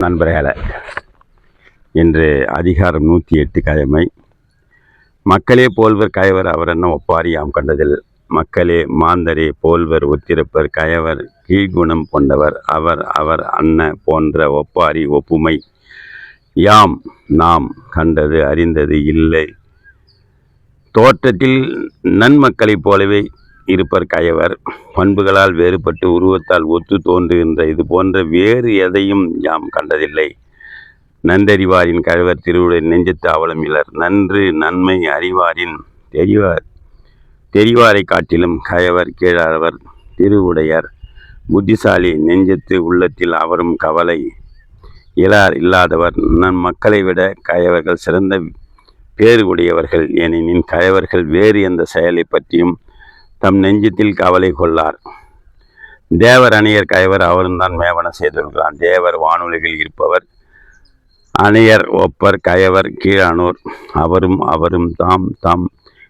நண்பர்களே இன்று அதிகாரம் நூற்றி எட்டு கயமை மக்களே போல்வர் கயவர் அவர் என்ன ஒப்பாரியாம் கண்டதில் மக்களே மாந்தரே போல்வர் ஒத்திருப்பர் கயவர் கீழ்குணம் கொண்டவர் அவர் அவர் அன்ன போன்ற ஒப்பாரி ஒப்புமை யாம் நாம் கண்டது அறிந்தது இல்லை. தோற்றத்தில் நன்மக்களைப் போலவே இருப்பர் கயவர். பண்புகளால் வேறுபட்டு உருவத்தால் ஒத்து தோன்றுகின்ற இது போன்ற வேறு எதையும் யாம் கண்டதில்லை. நன்றறிவாரின் கழவர் திருவுடைய நெஞ்சத்து அவலமிலர் நன்று நன்மை அறிவாரின் தெரிவார். தெரிவாரை காட்டிலும் கயவர் கீழவர் திருவுடையர். புத்திசாலி நெஞ்சத்து உள்ளத்தில் அவரும் கவலை. இலார் இல்லாதவர் நம் மக்களை விட கயவர்கள் சிறந்த பேறு உடையவர்கள். ஏனெனின் கயவர்கள் வேறு எந்த செயலை பற்றியும் தம் நெஞ்சத்தில் கவலை கொள்ளார். தேவர் அணியர் கயவர் அவரும் தான் மேவன செய்திருக்கிறான் தேவர் வானொலிகள் இருப்பவர் அணையர் ஒப்பர் கயவர் கீழானோர் அவரும் அவரும் தாம் தாம்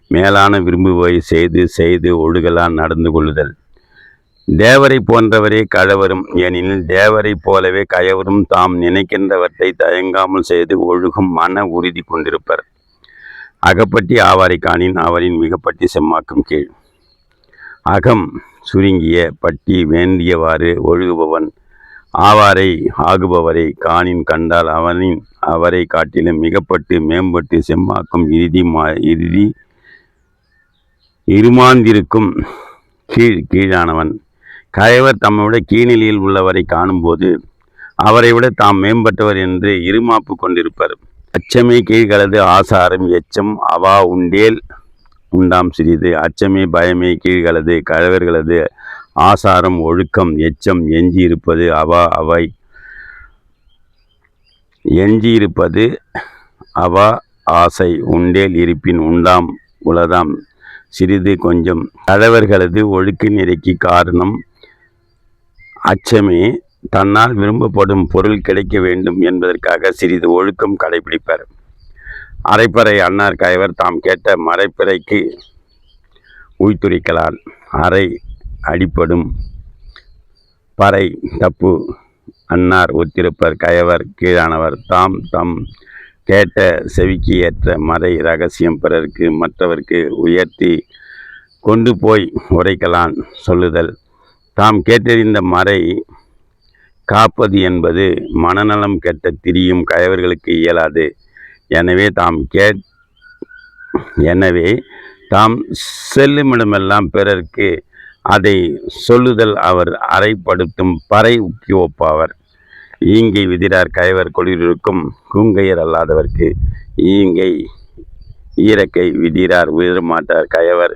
மேலான விரும்புவை செய்து செய்து ஒழுகலான் நடந்து கொள்ளுதல். தேவரை போன்றவரே கழவரும் ஏனெனில் தேவரைப் போலவே கயவரும் தாம் நினைக்கின்றவற்றை தயங்காமல் செய்து ஒழுகும் மன உறுதி கொண்டிருப்பர். அகப்பட்டி ஆவாரை காணின் அவரின் மிகப்பட்டி செம்மாக்கும் கீழ். அகம் சுருங்கிய பட்டி வேண்டியவாறு ஒழுகுபவன். ஆவாரை ஆகுபவரை காணின் கண்டால் அவனின் அவரை காட்டிலும் மிகப்பட்டு மேம்பட்டு செம்மாக்கும் இறுதி மா இறுதி இருமாந்திருக்கும் கீழ் கீழானவன். கயவர் தம்மை கீழ்நிலையில் உள்ளவரை காணும்போது அவரை விட தாம் மேம்பட்டவர் என்று இருமாப்பு கொண்டிருப்பர். அச்சமே கீழ்களது ஆசாரம் எச்சம் அவா உண்டேல் உண்டாம் சிறிது. அச்சமே பயமே கீழ்களது கழவர்களது ஆசாரம் ஒழுக்கம் எச்சம் எஞ்சி இருப்பது அவா அவை. எஞ்சி இருப்பது அவா ஆசை. உண்டேல் இருப்பின் உண்டாம் உளதாம். சிறிது கொஞ்சம். கழவர்களது ஒழுக்க நெறிக்கு காரணம் அச்சமே. தன்னால் விரும்பப்படும் பொருள் கிடைக்க வேண்டும் என்பதற்காக சிறிது ஒழுக்கம் கடைபிடிப்பார். அரைப்பறை அன்னார் கயவர் தாம் கேட்ட மறைப்பறைக்கு உய்துரிக்கலான். அறை அடிப்படும் பறை தப்பு அன்னார் ஒத்திருப்பர் கயவர் கீழானவர். தாம் தம் கேட்ட செவிக்கு ஏற்ற மறை ரகசியம் பிறருக்கு மற்றவர்க்கு உயர்த்தி கொண்டு போய் உரைக்கலான் சொல்லுதல். தாம் கேட்டறிந்த மறை காப்பது என்பது மனநலம் கெட்ட திரியும் கயவர்களுக்கு இயலாது. எனவே தாம் கே எனவே தாம் செல்லுமிடமெல்லாம் பிறர்க்கு அதை சொல்லுதல் அவர் அறைப்படுத்தும் பறை உக்கி ஒப்பாவர். ஈங்கை விதிரார் கயவர் கொடியிருக்கும் கூங்கையர் அல்லாதவர்க்கு ஈங்கை ஈரக்கை விதிரார் உயரமாட்டார் கயவர்.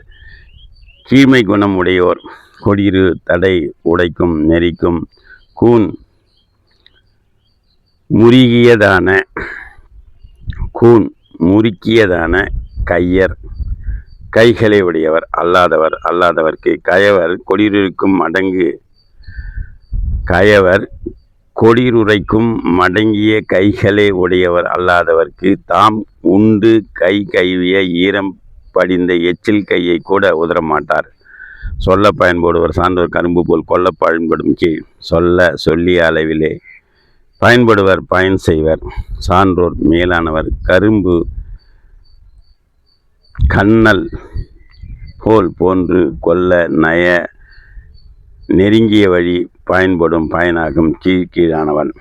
கீழ்மை குணம் உடையோர் கொடியிரு தடை உடைக்கும் நெறிக்கும் கூன் முருகியதான கூன் முறுக்கியதான கையர். கைகளை உடையவர் அல்லாதவர் அல்லாதவர்க்கு கயவர் கொடியிருக்கும் மடங்கு. கயவர் கொடியுரைக்கும் மடங்கிய கைகளை உடையவர் அல்லாதவர்க்கு தாம் உண்டு கை கைவிய ஈரம் படிந்த எச்சில் கையை கூட உதரமாட்டார் சொல்ல பயன்படுவர் சான்றோர் கரும்பு போல் கொல்ல பயன்படும் கீழ். சொல்ல சொல்லிய அளவிலே பயன்படுவர் பயன் செய்வர். சான்றோர் மேலானவர் கரும்பு கண்ணல் போல் போன்று கொல்ல நய நெருங்கிய வழி பயன்படும் பயனாகும் கீழ்கீழானவன்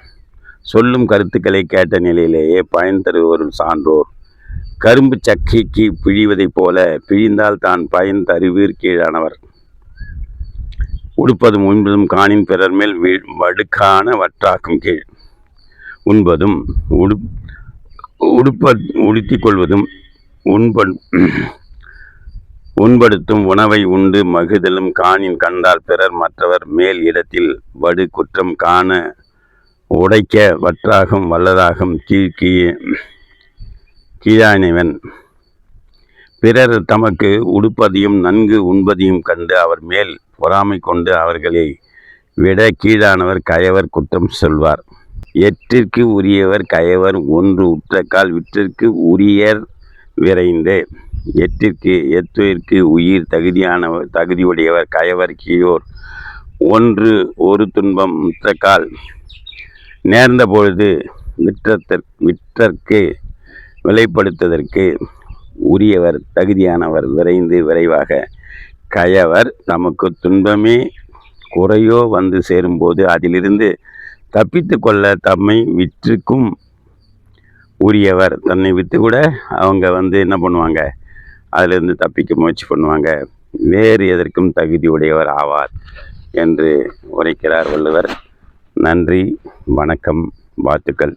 சொல்லும் கருத்துக்களை கேட்ட நிலையிலேயே பயன் தருவரும் சான்றோர். கரும்பு சக்கைக்கு பிழிவதைப் போல பிழிந்தால் தான் பயன் தருவீர் கீழானவர். உடுப்பதும் உண்பதும் காணின் பிறர் மேல் வீழ் வடுக்கான வற்றாக்கும் கீழ். உண்பதும் உடு உடுப்ப உடுத்திக் கொள்வதும் உண்ப உண்படுத்தும் உணவை உண்டு. மகுதலும் காணின் கண்டால் பிறர் மற்றவர் மேல் இடத்தில் வடு குற்றம் காண உடைக்க வற்றாகும் வல்லதாகும் கீழ்கீழே கீழானவன் பிறர் தமக்கு உடுப்பதையும் நன்கு உண்பதையும் கண்டு அவர் மேல் பொறாமை கொண்டு அவர்களை விட கீழானவர் கயவர் குற்றம் சொல்வார். எற்றிற்கு உரியவர் கயவர் ஒன்று உற்றக்கால் விற்றிற்கு உரியர் விரைந்து. எட்டிற்கு எத்திற்கு உயிர் தகுதியானவர் தகுதியுடையவர் கயவர் கீழோர். ஒன்று ஒரு துன்பம் முற்றக்கால் நேர்ந்த பொழுது விற்றத்தற் விற்றற்கு விலைப்படுத்துவதற்கு உரியவர் தகுதியானவர் விரைந்து விரைவாக. கயவர் தமக்கு துன்பமே குறையோ வந்து சேரும்போது அதிலிருந்து தப்பித்து கொள்ள தம்மை விற்றுக்கும் உரியவர். தன்னை விற்று கூட அவங்க வந்து என்ன பண்ணுவாங்க? அதிலிருந்து தப்பிக்க முயற்சி பண்ணுவாங்க. வேறு எதற்கும் தகுதி உடையவர் ஆவார் என்று உரைக்கிறார் வள்ளுவர். நன்றி வணக்கம் வாழ்த்துக்கள்.